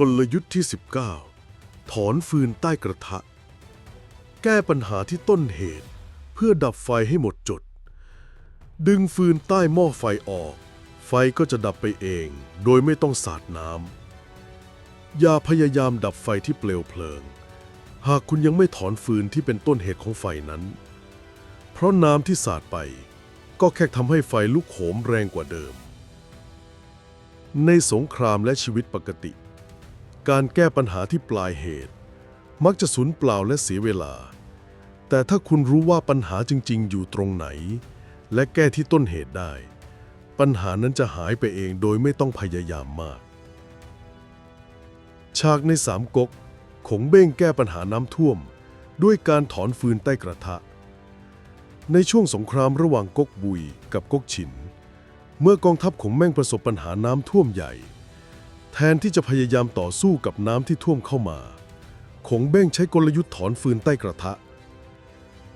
กลยุทธ์ที่ 19 ถอนฟืนใต้กระทะ แก้ปัญหาที่ต้นเหตุ เพื่อดับไฟให้หมดจด ดึงฟืนใต้หม้อไฟออก ไฟก็จะดับไปเอง โดยไม่ต้องสาดน้ำอย่าพยายามดับไฟที่เปลวเพลิง หากคุณยังไม่ถอนฟืนที่เป็นต้นเหตุของไฟนั้น เพราะน้ำที่สาดไป ก็แค่ทำให้ไฟลุกโหมแรงกว่าเดิม ในสงครามและชีวิตปกติ การแก้ปัญหาที่ปลายเหตุ มักจะสูญเปล่าและเสียเวลา แต่ถ้าคุณรู้ว่าปัญหาจริง ๆ อยู่ตรงไหน และแก้ที่ต้นเหตุได้ ปัญหานั้นจะหายไปเองโดยไม่ต้องพยายามมาก ฉากในสามก๊กขงเบ้งแก้ปัญหาน้ำท่วม ด้วยการถอนฟืนใต้กระทะ ในช่วงสงครามระหว่างก๊กบุยกับก๊กฉิน เมื่อกองทัพของแม่งประสบปัญหาน้ำท่วมใหญ่ แทนที่จะพยายามต่อสู้กับน้ำที่ท่วมเข้ามา ขงเบ้งใช้กลยุทธ์ถอนฟืนใต้กระทะ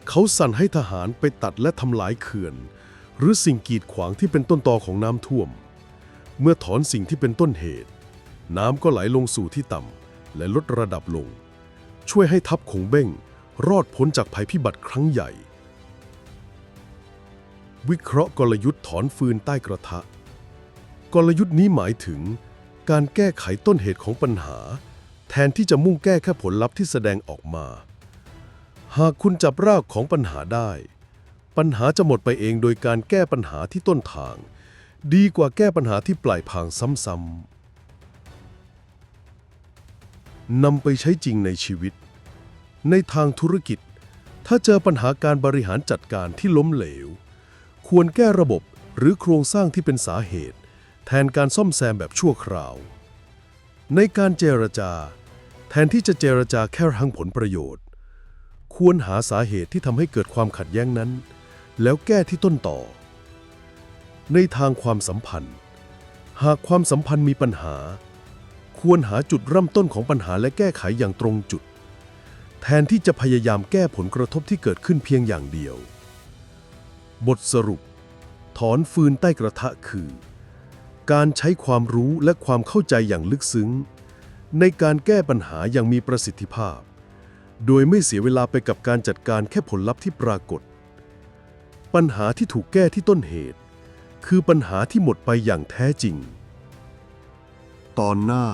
เขาสั่นให้ทหารไปตัดและทำลายเขื่อน หรือสิ่งกีดขวางที่เป็นต้นตอของน้ำท่วม เมื่อถอนสิ่งที่เป็นต้นเหตุ น้ำก็ไหลลงสู่ที่ต่ำและลดระดับลง ช่วยให้ทัพขงเบ้งรอดพ้นจากภัยพิบัติครั้งใหญ่ วิเคราะห์กลยุทธ์ถอนฟืนใต้กระทะ กลยุทธ์นี้หมายถึง การแก้ไขต้นเหตุของปัญหา แทนที่จะมุ่งแก้แค่ผลลัพธ์ที่แสดงออกมา หากคุณจับรากของปัญหาได้ ปัญหาจะหมดไปเองโดยการแก้ปัญหาที่ต้นทาง ดีกว่าแก้ปัญหาที่ปลายทางซ้ำๆนำไปใช้จริงในชีวิต ในทางธุรกิจ ถ้าเจอปัญหาการบริหารจัดการที่ล้มเหลว ควรแก้ระบบหรือโครงสร้างที่เป็นสาเหตุ แทนการซ่อมแซมแบบชั่วคราว ในการเจรจา แทนที่จะเจรจาแค่หังผลประโยชน์ ควรหาสาเหตุที่ทำให้เกิดความขัดแย้งนั้น แล้วแก้ที่ต้นต่อ ในทางความสัมพันธ์ หากความสัมพันธ์มีปัญหา ควรหาจุดเริ่มต้นของปัญหาและแก้ไขอย่างตรงจุด แทนที่จะพยายามแก้ผลกระทบที่เกิดขึ้นเพียงอย่างเดียว บทสรุป ถอนฟืนใต้กระทะคือ การใช้ความรู้และความเข้าใจอย่างลึกซึ้ง ในการแก้ปัญหาอย่างมีประสิทธิภาพ โดยไม่เสียเวลาไปกับการจัดการแค่ผลลัพธ์ที่ปรากฏ ปัญหาที่ถูกแก้ที่ต้นเหตุ คือปัญหาที่หมดไปอย่างแท้จริง ตอนหน้า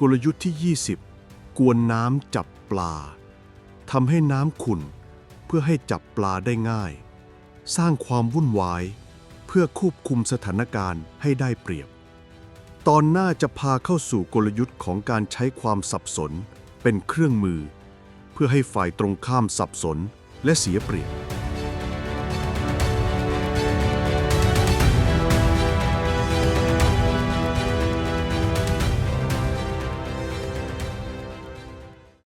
กลยุทธ์ที่ 20 กวนน้ำจับปลาทำให้น้ำขุ่นเพื่อให้จับปลาได้ง่าย สร้างความวุ่นวาย เพื่อควบคุมสถานการณ์ให้ได้เปรียบ ตอนหน้าจะพาเข้าสู่กลยุทธ์ของการใช้ความสับสน เป็นเครื่องมือ เพื่อให้ฝ่ายตรงข้ามสับสนและเสียเปรียบ